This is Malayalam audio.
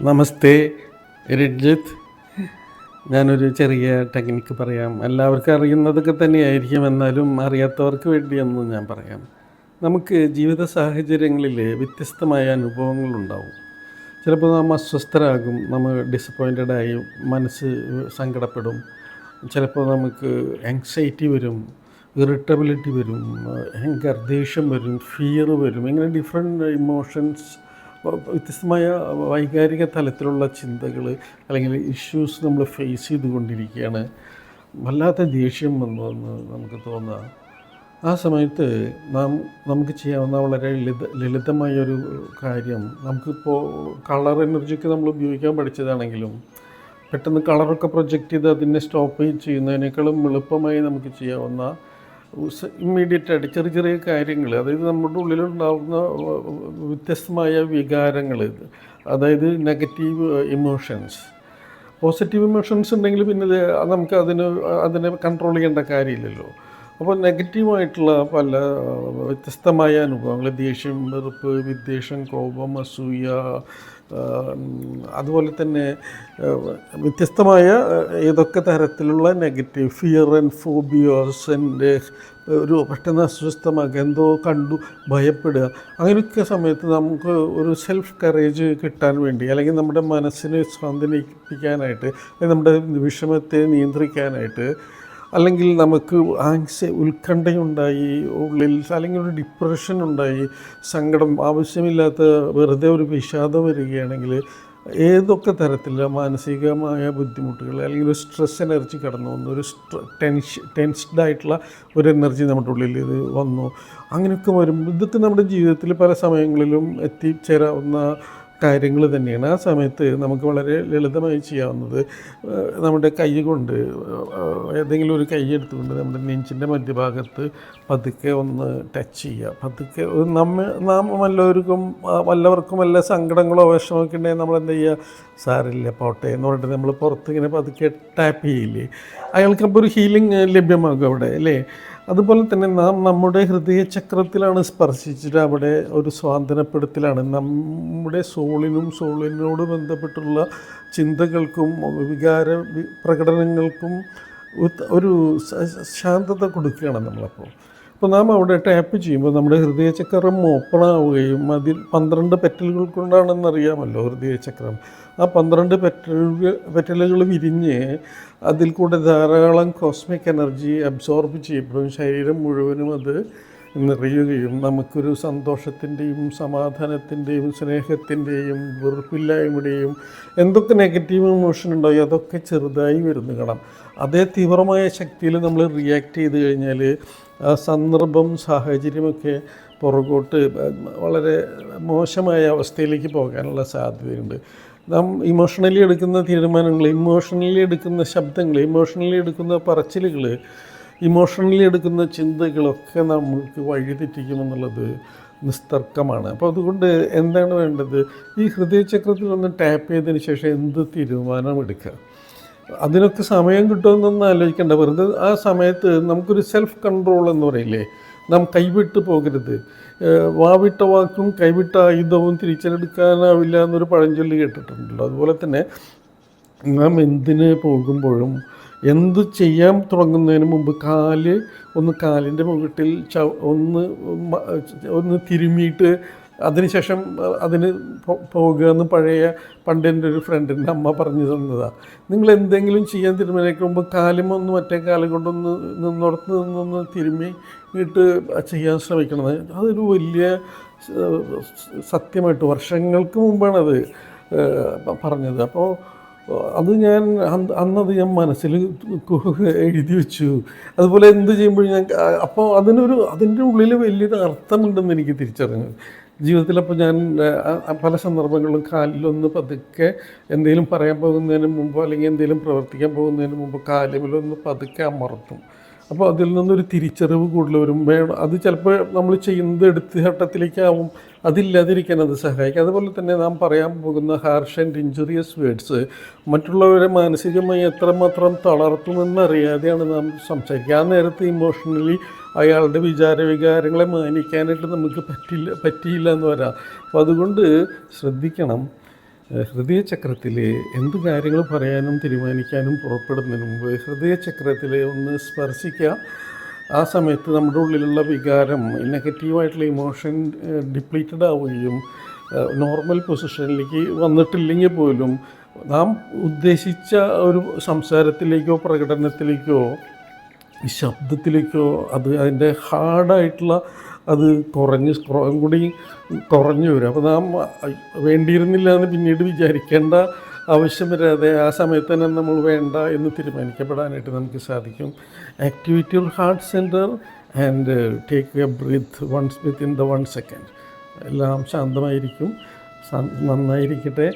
നമസ്തേ രഞ്ജിത്ത്. ഞാനൊരു ചെറിയ ടെക്നിക്ക് പറയാം. എല്ലാവർക്കും അറിയുന്നതൊക്കെ തന്നെയായിരിക്കും. എന്നാലും അറിയാത്തവർക്ക് വേണ്ടിയെന്ന് ഞാൻ പറയാം. നമുക്ക് ജീവിത സാഹചര്യങ്ങളിൽ വ്യത്യസ്തമായ അനുഭവങ്ങളുണ്ടാവും. ചിലപ്പോൾ നാം അസ്വസ്ഥരാകും നമ്മൾ ഡിസപ്പോയിന്റഡായി മനസ്സ് സങ്കടപ്പെടും. ചിലപ്പോൾ നമുക്ക് ആങ്സൈറ്റി വരും ഇറിറ്റബിലിറ്റി വരും ഹെങ്കർ ദേഷ്യം വരും ഫിയർ വരും ഇങ്ങനെ ഡിഫറെന്റ് ഇമോഷൻസ് വ്യത്യസ്തമായ വൈകാരിക തലത്തിലുള്ള ചിന്തകൾ അല്ലെങ്കിൽ ഇഷ്യൂസ് നമ്മൾ ഫേസ് ചെയ്തുകൊണ്ടിരിക്കുകയാണ്. വല്ലാത്ത ദേഷ്യം വന്നു എന്ന് നമുക്ക് തോന്നുക ആ സമയത്ത് നാം നമുക്ക് ചെയ്യാവുന്ന വളരെ ലളിത ലളിതമായൊരു കാര്യം നമുക്കിപ്പോൾ കളർ എനർജിക്ക് നമ്മൾ ഉപയോഗിക്കാൻ പഠിച്ചതാണെങ്കിലും പെട്ടെന്ന് കളറൊക്കെ പ്രൊജക്റ്റ് ചെയ്ത് അതിനെ സ്റ്റോപ്പ് ചെയ്യുന്നതിനേക്കാളും എളുപ്പമായി നമുക്ക് ചെയ്യാവുന്ന ഇമ്മീഡിയറ്റ് ആയിട്ട് ചെറിയ ചെറിയ കാര്യങ്ങൾ അതായത് നമ്മുടെ ഉള്ളിലുണ്ടാകുന്ന വ്യത്യസ്തമായ വികാരങ്ങൾ അതായത് നെഗറ്റീവ് ഇമോഷൻസ് പോസിറ്റീവ് ഇമോഷൻസ് ഉണ്ടെങ്കിൽ പിന്നെ നമുക്ക് അതിന് അതിനെ കൺട്രോൾ ചെയ്യേണ്ട കാര്യമില്ലല്ലോ. അപ്പോൾ നെഗറ്റീവായിട്ടുള്ള പല വ്യത്യസ്തമായ അനുഭവങ്ങൾ ദേഷ്യം വെറുപ്പ് വിദ്വേഷം കോപം അസൂയ അതുപോലെ തന്നെ വ്യത്യസ്തമായ ഏതൊക്കെ തരത്തിലുള്ള negative fear and phobias and ഒരു പെട്ടെന്ന് അസ്വസ്ഥമാക്കുക എന്തോ കണ്ടു ഭയപ്പെടുക അങ്ങനെയൊക്കെ സമയത്ത് നമുക്ക് ഒരു സെൽഫ് കറേജ് കിട്ടാൻ വേണ്ടി അല്ലെങ്കിൽ നമ്മുടെ മനസ്സിനെ സ്വാന്തനിപ്പിക്കാനായിട്ട് നമ്മുടെ വിഷമത്തെ നിയന്ത്രിക്കാനായിട്ട് അല്ലെങ്കിൽ നമുക്ക് ആങ്സ ഉത്കണ്ഠയുണ്ടായി ഉള്ളിൽ അല്ലെങ്കിൽ ഒരു ഡിപ്രഷൻ ഉണ്ടായി സങ്കടം ആവശ്യമില്ലാത്ത വെറുതെ ഒരു വിഷാദം വരികയാണെങ്കിൽ ഏതൊക്കെ തരത്തിലുള്ള മാനസികമായ ബുദ്ധിമുട്ടുകൾ അല്ലെങ്കിൽ ഒരു സ്ട്രെസ് എനർജി കടന്നു വന്നു ഒരു ടെൻഷൻ ടെൻസ്ഡ് ആയിട്ടുള്ള ഒരു എനർജി നമ്മുടെ ഉള്ളിൽ ഇത് വന്നു. അങ്ങനെയൊക്കെ വരുമ്പോൾ ഇതൊക്കെ നമ്മുടെ ജീവിതത്തിൽ പല സമയങ്ങളിലും എത്തിച്ചേരാവുന്ന കാര്യങ്ങൾ തന്നെയാണ്. ആ സമയത്ത് നമുക്ക് വളരെ ലളിതമായി ചെയ്യാവുന്നത് നമ്മുടെ കൈ കൊണ്ട് ഏതെങ്കിലും ഒരു കൈ എടുത്തുകൊണ്ട് നമ്മുടെ നെഞ്ചിന്റെ മധ്യഭാഗത്ത് പതുക്കെ ഒന്ന് ടച്ച് ചെയ്യുക. പതുക്കെ നമ്മ നാം വല്ലവർക്കും വല്ലവർക്കും വല്ല സങ്കടങ്ങളോ വിഷമമൊക്കെ ഉണ്ടെങ്കിൽ നമ്മൾ എന്താ ചെയ്യുക? സാറില്ല പോട്ടെ എന്ന് പറഞ്ഞിട്ട് നമ്മൾ പുറത്ത് ഇങ്ങനെ പതുക്കെ ടാപ്പ് ചെയ്യില്ലേ? അയാൾക്കപ്പോൾ ഒരു ഹീലിംഗ് ലഭ്യമാകും അവിടെ അല്ലേ? അതുപോലെ തന്നെ നാം നമ്മുടെ ഹൃദയചക്രത്തിലാണ് സ്പർശിച്ചിട്ട് അവിടെ ഒരു സ്വാതന്ത്ര്യപ്പെടുത്തലാണ് നമ്മുടെ സോളിനും സോളിനോട് ബന്ധപ്പെട്ടുള്ള ചിന്തകൾക്കും വികാര പ്രകടനങ്ങൾക്കും ഒരു ശാന്തത കൊടുക്കുകയാണ് നമ്മളപ്പോൾ. അപ്പോൾ നാം അവിടെ ടാപ്പ് ചെയ്യുമ്പോൾ നമ്മുടെ ഹൃദയചക്രം ഓപ്പൺ ആവുകയും അതിൽ പന്ത്രണ്ട് പെറ്റലുകൾ കൊണ്ടാണെന്ന് അറിയാമല്ലോ ഹൃദയചക്രം. ആ പന്ത്രണ്ട് പെറ്റലുകൾ പെറ്റലുകൾ വിരിഞ്ഞ് അതിൽ കൂടെ ധാരാളം കോസ്മിക് എനർജി അബ്സോർബ് ചെയ്യപ്പെടും. ശരീരം മുഴുവനും അത് നിറയുകയും നമുക്കൊരു സന്തോഷത്തിന്റെയും സമാധാനത്തിന്റെയും സ്നേഹത്തിന്റെയും വെറുപ്പില്ലായ്മയുടെയും എന്തൊക്കെ നെഗറ്റീവ് ഇമോഷൻ ഉണ്ടായോ അതൊക്കെ ചെറുതായി വരുന്നു കാണാം. അതേ തീവ്രമായ ശക്തിയിൽ നമ്മൾ റിയാക്ട് ചെയ്ത് കഴിഞ്ഞാൽ ആ സന്ദർഭം സാഹചര്യമൊക്കെ പുറകോട്ട് വളരെ മോശമായ അവസ്ഥയിലേക്ക് പോകാനുള്ള സാധ്യതയുണ്ട്. നാം ഇമോഷണലി എടുക്കുന്ന തീരുമാനങ്ങൾ ഇമോഷണലി എടുക്കുന്ന ശബ്ദങ്ങൾ ഇമോഷണലി എടുക്കുന്ന പറച്ചിലുകൾ ഇമോഷണലി എടുക്കുന്ന ചിന്തകളൊക്കെ നമ്മൾക്ക് വഴിതെറ്റിക്കുമെന്നുള്ളത് നിസ്തർക്കമാണ്. അപ്പോൾ അതുകൊണ്ട് എന്താണ് വേണ്ടത്? ഈ ഹൃദയചക്രത്തിൽ ഒന്ന് ടാപ്പ് ചെയ്തതിന് ശേഷം എന്ത് തീരുമാനം എടുക്കുക? അതിനൊക്കെ സമയം കിട്ടുമെന്നൊന്നും ആലോചിക്കേണ്ട. വെറുതെ ആ സമയത്ത് നമുക്കൊരു സെൽഫ് കൺട്രോൾ എന്ന് പറയില്ലേ? നാം കൈവിട്ട് പോകരുത്. വാവിട്ട വാക്കും കൈവിട്ട ആയുധവും തിരിച്ചെടുക്കാനാവില്ല എന്നൊരു പഴഞ്ചൊല്ലി കേട്ടിട്ടുണ്ടല്ലോ. അതുപോലെ തന്നെ നാം എന്തിന് പോകുമ്പോഴും എന്ത് ചെയ്യാൻ തുടങ്ങുന്നതിന് മുമ്പ് കാൽ ഒന്ന് കാലിന്റെ മുകളിൽ ച ഒന്ന് ഒന്ന് തിരുമ്മിയിട്ട് അതിനുശേഷം അതിന് പോകുക എന്ന് പഴയ പണ്ട് എന്റെ ഒരു ഫ്രണ്ടിന്റെ അമ്മ പറഞ്ഞു തന്നതാണ് നിങ്ങൾ എന്തെങ്കിലും ചെയ്യാൻ തിരുമലേക്ക് മുമ്പ് കാലും ഒന്ന് മറ്റേ കാലം കൊണ്ടൊന്ന് നിന്നോടത്ത് നിന്നൊന്ന് തിരുമ്മി ഇട്ട് ചെയ്യാൻ ശ്രമിക്കണം. അതൊരു വലിയ സത്യമായിട്ട് വർഷങ്ങൾക്ക് മുമ്പാണത് പറഞ്ഞത്. അപ്പോൾ അത് ഞാൻ അന്നത് ഞാൻ മനസ്സിൽ എഴുതി വെച്ചു. അതുപോലെ എന്ത് ചെയ്യുമ്പോഴും ഞാൻ അപ്പോൾ അതിനൊരു അതിന്റെ ഉള്ളിൽ വലിയൊരു അർത്ഥമുണ്ടെന്ന് എനിക്ക് തിരിച്ചറിഞ്ഞു. ജീവിതത്തിൽ അപ്പോൾ ഞാൻ പല സന്ദർഭങ്ങളിലും കാലിലൊന്ന് പതുക്കെ എന്തെങ്കിലും പറയാൻ പോകുന്നതിന് മുമ്പോ അല്ലെങ്കിൽ എന്തെങ്കിലും പ്രവർത്തിക്കാൻ പോകുന്നതിന് മുമ്പ് കാലിലൊന്ന് പതുക്കെ അമർത്തും. അപ്പോൾ അതിൽ നിന്നൊരു തിരിച്ചറിവ് കൂടുതൽ വരും. വേണം അത് ചിലപ്പോൾ നമ്മൾ ചെയ്യുന്നത് എടുത്തുചാട്ടത്തിലേക്കാവും അതില്ലാതിരിക്കാൻ അത് സഹായിക്കും. അതുപോലെ തന്നെ നാം പറയാൻ പോകുന്ന ഹാർഷ് ആൻഡ് ഇഞ്ചുറിയസ് വേർഡ്സ് മറ്റുള്ളവരെ മാനസികമായി എത്രമാത്രം തളർത്തുമെന്നറിയാതെയാണ് നാം സംസാരിക്കുക. ആ നേരത്ത് ഇമോഷണലി അയാളുടെ വിചാര വികാരങ്ങളെ മാനിക്കാനായിട്ട് നമുക്ക് പറ്റില്ല പറ്റിയില്ല എന്ന് വരാം. അപ്പോൾ അതുകൊണ്ട് ശ്രദ്ധിക്കണം. ഏഹ് ഹൃദയചക്രത്തിൽ എന്ത് കാര്യങ്ങൾ പറയാനും തീരുമാനിക്കാനും പുറപ്പെടുന്നതിന് മുമ്പ് ഹൃദയചക്രത്തിലെ ഒന്ന് സ്പർശിക്കുക. ആ സമയത്ത് നമ്മുടെ ഉള്ളിലുള്ള വികാരം നെഗറ്റീവായിട്ടുള്ള ഇമോഷൻ ഡിപ്ലീറ്റഡ് ആവുകയും നോർമൽ പൊസിഷനിലേക്ക് വന്നിട്ടില്ലെങ്കിൽ പോലും നാം ഉദ്ദേശിച്ച ഒരു സംസാരത്തിലേക്കോ പ്രകടനത്തിലേക്കോ ശബ്ദത്തിലേക്കോ അത് അതിന്റെ ഹാർഡായിട്ടുള്ള അത് കുറഞ്ഞ് കുറേ കൂടി കുറഞ്ഞു വരും. അപ്പോൾ നാം വേണ്ടിയിരുന്നില്ല എന്ന് പിന്നീട് വിചാരിക്കേണ്ട ആവശ്യം വരാതെ ആ സമയത്ത് തന്നെ നമ്മൾ വേണ്ട എന്ന് തീരുമാനിക്കപ്പെടാനായിട്ട് നമുക്ക് സാധിക്കും. Activity of heart center and take a breath once within the one second എല്ലാം ശാന്തമായിരിക്കും. നന്നായിരിക്കട്ടെ.